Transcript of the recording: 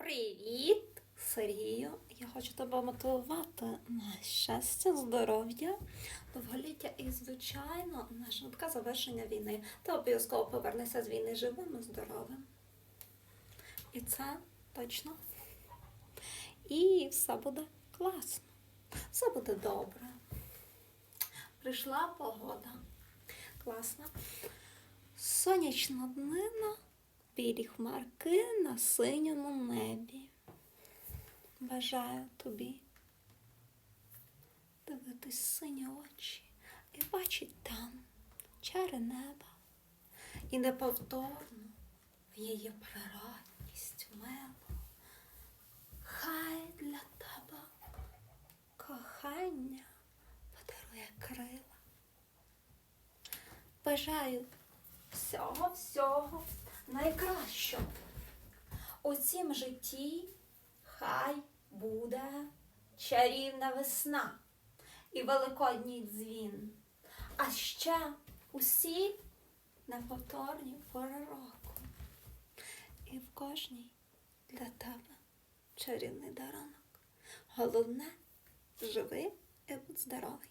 Привіт, Сергію. Я хочу тебе мотивувати на щастя, здоров'я, довголіття і, звичайно, на швидке завершення війни. Ти обов'язково повернешся з війни живим і здоровим. І це точно. І все буде класно. Все буде добре. Прийшла погода. Класна. Сонячна днина, білі хмарки на синьому небі. Бажаю тобі дивитись сині очі і бачить там чари неба і неповторну в її природність милу. Хай для тебе кохання подарує крила. Бажаю всього всього найкращого. У цім житті хай буде чарівна весна і великодній дзвін. А ще усі неповторні пори року. І в кожній для тебе чарівний дарунок. Головне живи і будь здоровий.